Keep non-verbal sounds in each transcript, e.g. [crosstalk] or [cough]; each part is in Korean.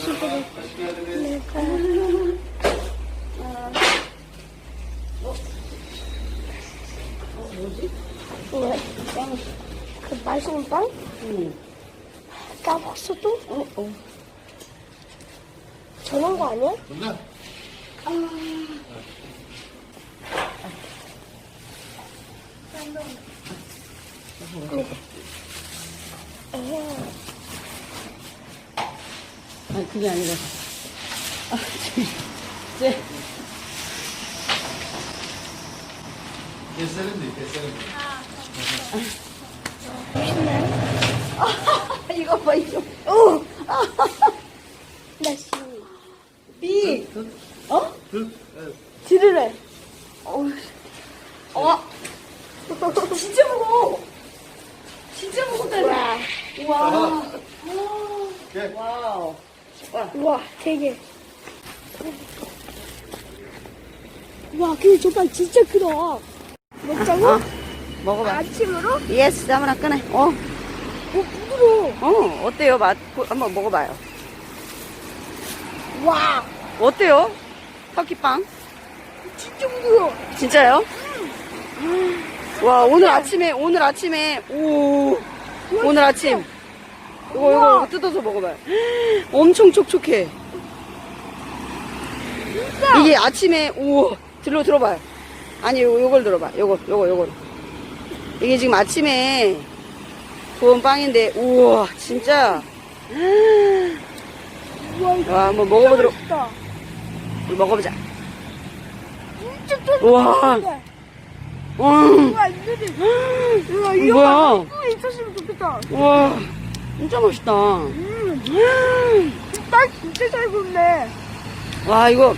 실제로 내가 왜? 그 맛있는 빵? 응. 까 먹었어도? 어, 어. 저런 거 아니야? 정답. 아. 네. 에헤. 니, 그게 아니라. 아, 쟤, 개세련돼. 쟤. 이거 봐, 이거. 오! 나 씨. 삐. 어? 그, 들으래. 어. 어. 진짜 무거워. 진짜 무겁다. 와. 와. 개. 와우. 와. 우와, 되게. 와, 근데 저빵 진짜 크다. 먹자고? 어. 먹어봐. 아침으로? 예스, 아무나 꺼내. 어. 오, 부드러워. 어, 어때요? 맛, 보- 한번 먹어봐요. 와, 어때요? 터키빵? 진짜 부드러워. 진짜요? 와, 오늘 아침에, 오늘 아침에, 오, 오늘 아침. 이거, 이거, 뜯어서 먹어봐요. 엄청 촉촉해. 진짜. 이게 아침에, 오, 들러 들어봐요. 아니, 요, 요걸 들어봐. 요거, 요거, 요걸. 이게 지금 아침에 구운 빵인데, 우와, 진짜. 우와, 이거 와, 한번 먹어보도록, 맛있다. 우리 먹어보자. 진짜. 우와. 와, 우와, 이들이. [gasps] 우와, 이거 뭐야? 한국에 있었으면 좋겠다. 와, 진짜 맛있다. 음, 딸 진짜 잘 굽네. 와, 이거,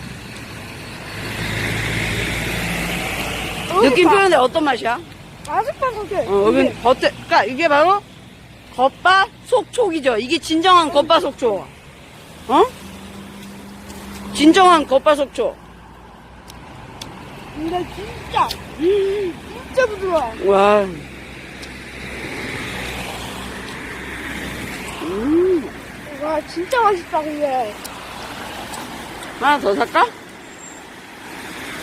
느낌 봐. 표현해 어떤 맛이야? 아삭바삭해. 어, 여긴 겉에, 그니까 이게 바로 겉바 속촉이죠. 이게 진정한 겉바 속촉. 어? 진정한 겉바 속촉. 근데 진짜, 진짜 부드러워. 와. 음, 와, 진짜 맛있다, 근데. 하나 더 살까?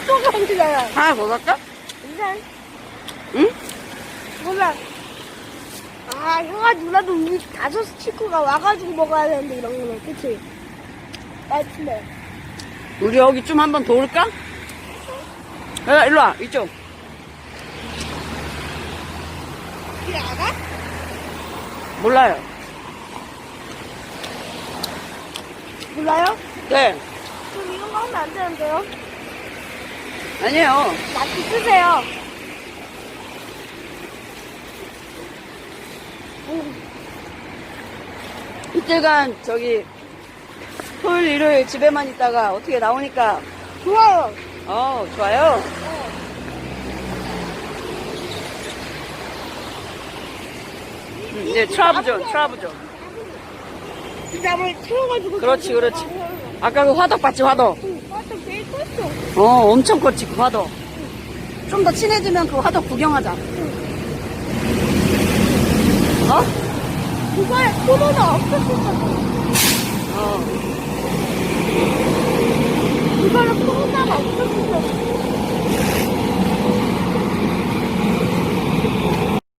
또 감기잖아. 하나 더 살까? 근데, 응? 보면, 아, 형아, 누나도 우리 다섯 식구가 와가지고 먹어야 되는데, 이런 거는. 그치? 맛있네. 우리 여기 좀 한번 도울까? 야, 일로 와, 이쪽. 길 알아? 몰라요. 몰라요? 네. 그럼 이런 거 하면 안 되는데요? 아니에요. 마치 쓰세요. 이틀간 저기 토요일 일요일 집에만 있다가 어떻게 나오니까 좋아요. 어 좋아요. 음, 이제 트라브존 트라브존. 한번 채워가지고. 그렇지, 그렇지. 아까 그 화덕 봤지 화덕. 응, 맞다, 제일 컸어. 어 엄청 컸지 그 화덕. 좀더 친해지면 그 화덕 구경하자. 어? 그거에 코로나 없었었잖아. 어. 이거는 코로나가 없었었어.